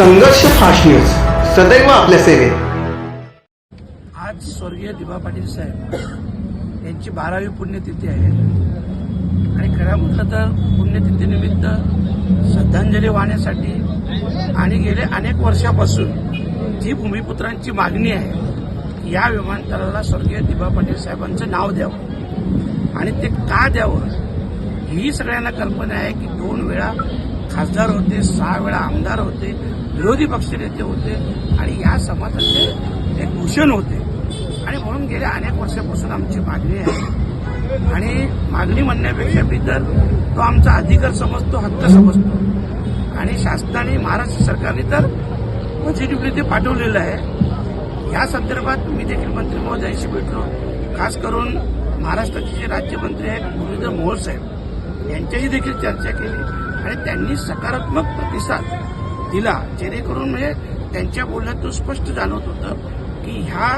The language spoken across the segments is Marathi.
संघर्ष फास्ट न्यूज. सदैव आपल्या सेवेत. आज स्वर्गीय दिबा पाटील साहेब यांची बारावी पुण्यतिथी आहे. आणि खऱ्या म्हटलं तर पुण्यतिथीनिमित्त श्रद्धांजली वाहण्यासाठी आणि गेले अनेक वर्षापासून जी भूमिपुत्रांची मागणी आहे या विमानतळाला स्वर्गीय दिबा पाटील साहेबांचं नाव द्यावं. आणि ते का द्यावं? ही सगळ्यांना कल्पना आहे की दोन वेळा खासदार होते सहा वेळा आमदार होते. विरोधी पक्षनेते होते आणि या समाजाचे ते भूषण होते. आणि म्हणून गेल्या अनेक वर्षापासून आमची मागणी आहे. आणि मागणी म्हणण्यापेक्षा मी तर तो आमचा अधिकार समजतो हक्क समजतो. आणि शासनाने महाराष्ट्र सरकारने तर पॉझिटिव्हली ते पाठवलेलं आहे. या संदर्भात मी देखील मंत्री महोदयांशी भेटलो. खास करून महाराष्ट्राचे जे राज्यमंत्री आहेत मुरलीधर मोहोळ साहेब यांच्याशी देखील चर्चा केली. आणि त्यांनी सकारात्मक प्रतिसाद दिला. जेणेकरून म्हणजे त्यांच्या बोलण्यातून स्पष्ट जाणवत होतं की ह्या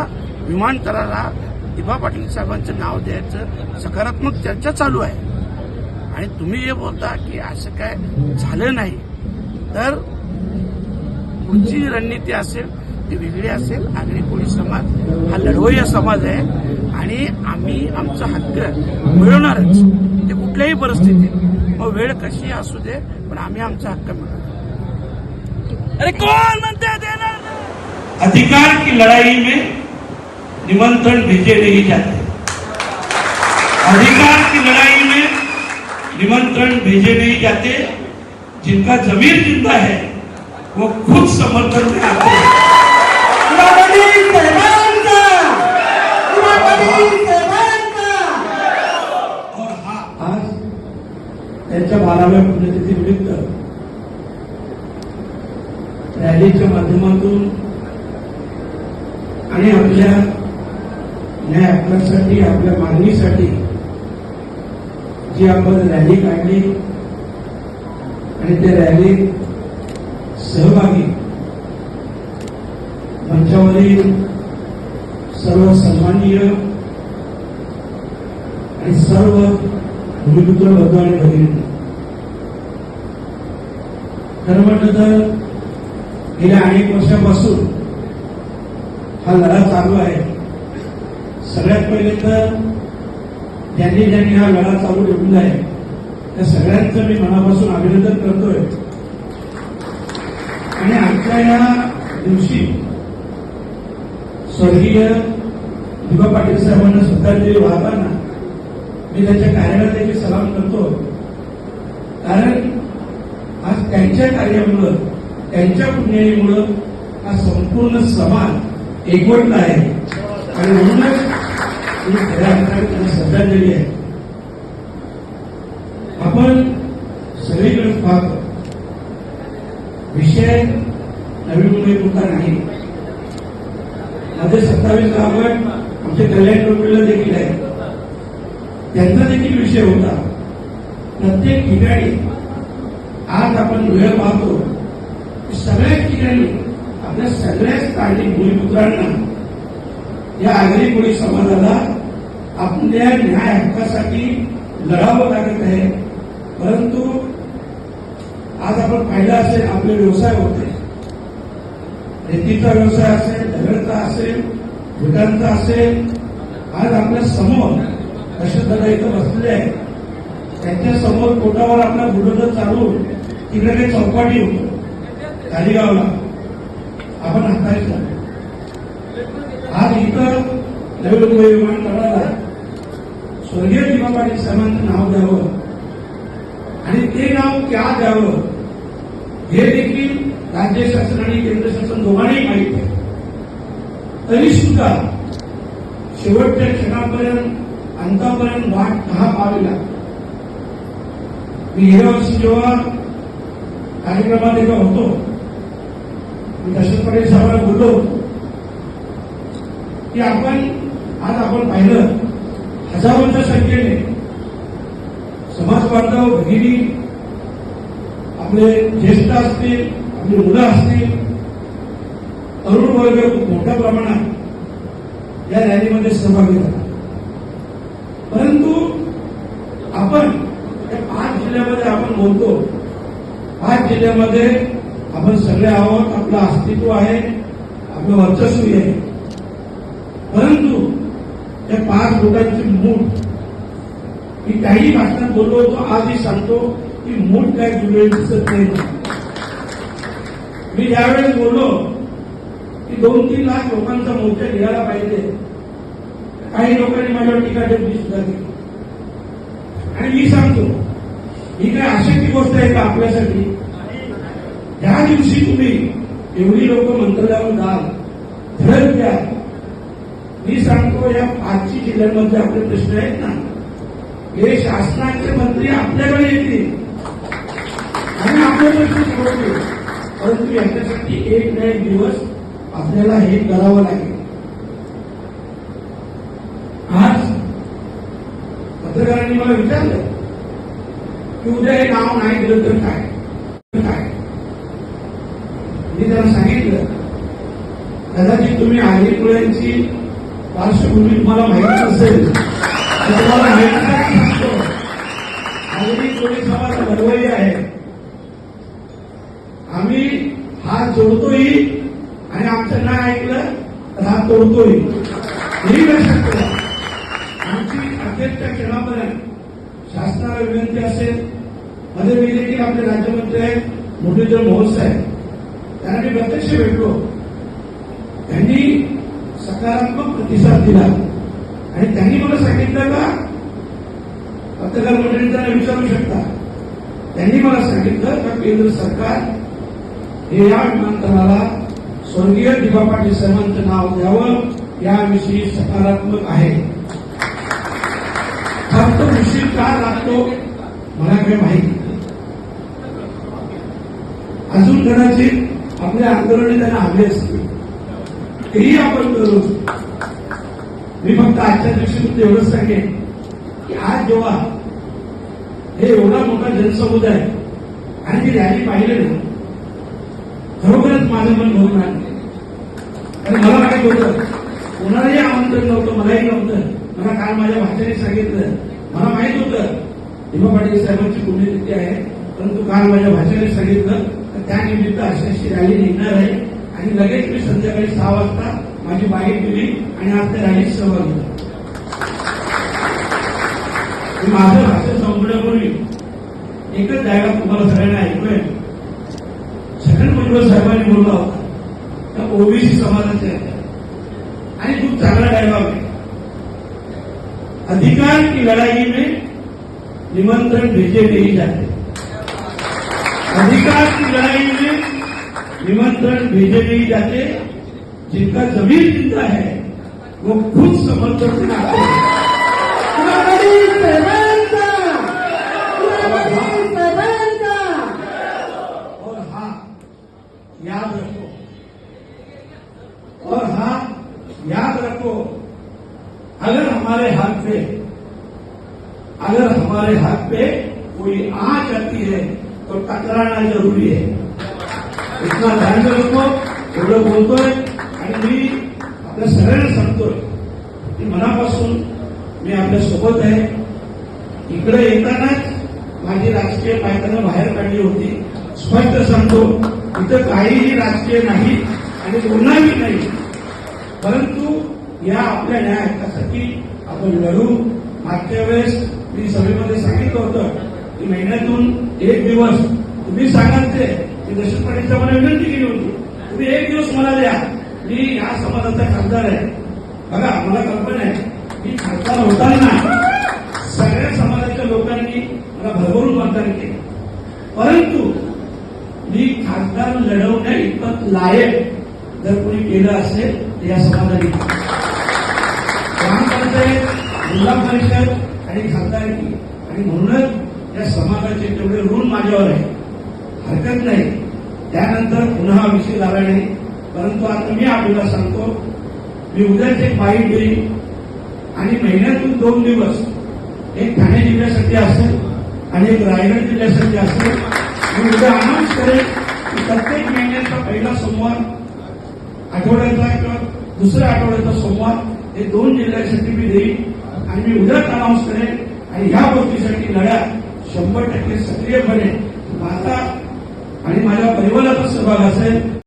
विमानतळाला दिभा पाटील साहेबांचं नाव द्यायचं सकारात्मक चर्चा चालू आहे. आणि तुम्ही जे बोलता की असं काय झालं नाही तर पुढची रणनीती असेल ती वेगळी असेल. आगरी कोळी समाज हा लढवय्या समाज आहे. आणि आम्ही आमचा हक्क मिळवणारच. ते कुठल्याही परिस्थितीत. मग वेळ कशी असू दे पण आम्ही आमचा हक्क मिळवणार अरे कौन बनते नाही? अधिकार की लड़ाई में निमंत्रण भेजे नहीं जाते अधिकार की लड़ाई में निमंत्रण भेजे नहीं जाते जिनका जमीर ज़िंदा है, वो खुद समर्थन में आते हैं। न्याय हक्कासाठी आपल्या मागणीसाठी जी आपण रॅली काढली आणि त्या रॅलीत सहभागी मंचावरील सर्व सन्माननीय आणि सर्व भूमिपुत्र बंधू आणि भगिनी खरं म्हटलं तर गेल्या अनेक वर्षापासून हा लढा चालू आहे. सगळ्यात पहिले तर ज्यांनी ज्यांनी हा लढा चालू ठेवलेला आहे त्या सगळ्यांचं मी मनापासून अभिनंदन करतोय. आणि आजच्या या दिवशी स्वर्गीय दिबा पाटील साहेबांना श्रद्धांजली वाहताना मी त्यांच्या कार्याला देखील सलाम करतो कारण आज त्यांच्या कार्यामुळं त्यांच्या पुण्याईमुळं हा संपूर्ण समाज एकवटला आहे. आणि म्हणूनच ही खऱ्या अर्थाने त्यांना श्रद्धांजली आहे आपण सगळीकडे पाहतो. विषय नवी मुंबई पुरता नाही. मध्ये सत्तावीस गावात आमचे कल्याण डोंबिवलीला देखील आहे त्यांचा देखील विषय होता. प्रत्येक ठिकाणी आज आपण वेळ पाहतो. सगळ्या सगळ्याच ठिकाणी आपल्या सगळ्याच स्थानिक भूमिपुत्रांना या आगरी कोळी समाजाला आपल्या न्याय हक्कासाठी लढावं लागत आहे. परंतु आज आपण पाहिलं असेल आपले व्यवसाय होते. रेतीचा व्यवसाय असेल दगडचा असेल विटांचा असेल आज आपल्यासमोर कष्टदादा इथं बसलेले आहेत. त्यांच्यासमोर पोटावर आपला बुलडोजर चालून तिकडे काही चौपाटी होतो. कालिगावला आपण हाताळी आज इथं नवी मुंबई विमानतळाला स्वर्गीय दिवा पाटील साहेबांचं नाव द्यावं. आणि ते नाव क्या द्यावं हे देखील राज्य शासन आणि केंद्र शासन दोघांनाही माहिती आहे. तरी सुद्धा शेवटच्या क्षणापर्यंत अंतापर्यंत वाट दहा पाहावी लागते? मी गेल्या वर्षी जेव्हा कार्यक्रमात एका होतो मी दशरथ पाटील साहेबांना बोललो होतो की आपण आज आपण पाहिलं हजारोच्या संख्येने समाज बांधव भगिनी आपले ज्येष्ठ असतील आपली मुलं असतील तरुण वर्ग खूप मोठ्या प्रमाणात या रॅलीमध्ये सहभागी झाला. परंतु आपण या पाच जिल्ह्यामध्ये आपण बोलतो पाच जिल्ह्यामध्ये आपण सगळे आहोत आपलं अस्तित्व आहे आपलं वर्चस्वी आहे. परंतु त्या पाच बोटांची मूठ मी काही भाषणात बोललो होतो आजही सांगतो की मूठ काय जुळवेल दिसत नाही मी ज्यावेळेस बोललो की दोन तीन लाख लोकांचा मोर्चा घ्यायला पाहिजे काही लोकांनी माझ्यावर टीका ठेवली सुद्धा केली. आणि मी सांगतो ही काय अशक्य गोष्ट आहे का आपल्यासाठी? ज्या दिवशी तुम्ही एवढी लोक मंत्रालयावर जाल धडक द्या मी सांगतो या पाचही जिल्ह्यांमध्ये आपले प्रश्न आहेत ना. हे शासनाचे मंत्री आपल्याकडे येतील. आणि आपले प्रश्न सोडवतील परंतु याच्यासाठी एक ना एक दिवस आपल्याला हे करावं लागेल. आज पत्रकारांनी मला विचारलं की उद्या हे नाव नाही दिलं तर काय? काय? मी त्यांना सांगितलं कदाचित तुम्ही आगीपुळ्यांची पार्श्वभूमी तुम्हाला माहिती असेल तर तुम्हाला माहिती सांगतो आगरी कोळी लढवाई आहे. आम्ही हात जोडतोही आणि आमचं नाही ऐकलं तर हात तोडतोय हेही लक्षात ठेवा. आमची अखेरच्या क्षणापर्यंत शासनाला विनंती असेल मध्ये मी देखील आपले राज्यमंत्री आहेत मुरलीधर मोहन साहेब. त्यांना मी प्रत्यक्ष भेटलो. त्यांनी सकारात्मक प्रतिसाद दिला. आणि त्यांनी मला सांगितलं का? पत्रकार मंडळी त्यांना विचारू शकता. त्यांनी मला सांगितलं का केंद्र सरकार हे या विमानतळाला स्वर्गीय दिबा पाटील साहेबांचं नाव द्यावं? याविषयी सकारात्मक आहे. फक्त उशीर का लागतो? मला काही माहिती अजून कदाचित आपल्या आंदोलने त्यांना हवे असतील. तेही आपण करू. मी फक्त आजच्या दिवशी फक्त एवढंच सांगेन की आज जेव्हा हे एवढा मोठा जनसमुदाय आणि ती रॅली पाहिले ना खरोखरच माझं मन भरून आणले आणि मला माहीत होतं कोणालाही आमंत्रण नव्हतं मलाही नव्हतं. मला काल माझ्या भाषेने सांगितलं. मला माहीत होतं भीमा पाटील साहेबांची पुण्यतिथी आहे परंतु काल माझ्या भाषेने सांगितलं तर त्यानिमित्त अशी अशी रॅली निघणार आहे. आणि लगेच मी संध्याकाळी सहा वाजता माझी बाईक दिली आणि आज त्या रॅलीत सहभाग घेतला माझं भाषण संपण्यापूर्वी एकच जागा तुम्हाला सगळ्यांना ऐकूय छगन भुजबळ साहेबांनी बोलला होता त्या ओबीसी समाजाचे आणि खूप चांगला डायलॉग आहे. अधिकार की लढाई में निमंत्रण भेजे नहीं जाते. अधिकार की लड़ाई में निमंत्रण भेजे नहीं जाते जिनका ज़मीन ज़िंदा है वो खुद समर्थन आते हैं। और हाँ याद रखो। और हाँ याद रखो अगर हमारे हाथ पे अगर हमारे हाथ पे कोई आँच आती है तो टकराना ज़रूरी है। इतना धान्य होतो एवढं बोलतोय आणि मी आपल्या सगळ्यांना सांगतोय. की मनापासून मी आपल्यासोबत आहे. इकडे येतानाच माझी राजकीय पायतानं बाहेर काढली होती. स्पष्ट सांगतो इथं काहीही राजकीय नाही आणि बोलणारही नाही. परंतु या आपल्या न्याय हक्कासाठी आपण लढू. मागच्या वेळेस मी सभेमध्ये सांगितलं होतं की महिन्यातून एक दिवस. तुम्ही सांगाल ते. मी दशरथ पाटील मला विनंती केली होती. तुम्ही एक दिवस मला द्या. मी या समाजाचा खासदार आहे. बघा मला कल्पना आहे. की खासदार होताना सगळ्या समाजाच्या लोकांनी मला भरभरून मतदान केले. परंतु मी खासदार लढवण्या इतपत लायक जर कोणी केलं असेल तर या समाजाने ग्रामपंचायत जिल्हा परिषद आणि खासदारकी. आणि म्हणूनच या समाजाचे तेवढे ऋण माझ्यावर आहे हरकत नाही. त्यानंतर पुन्हा विषय झाला नाही परंतु आता मी आपल्याला सांगतो मी उद्याच एक बाईट देईन आणि महिन्यातून दोन दिवस एक ठाणे जिल्ह्यासाठी असेल आणि एक रायगड जिल्ह्यासाठी असेल. मी उद्या अनाऊन्स करेन की प्रत्येक महिन्याचा पहिला सोमवार आठवड्याचा किंवा दुसऱ्या आठवड्याचा सोमवार हे दोन जिल्ह्यासाठी मी देईन आणि मी उद्याच अनाऊन्स करेन. आणि ह्या गोष्टीसाठी लढ्यात शंभर टक्के सक्रियपणे आता आणि माझ्या परिवाराचा सहभाग असेल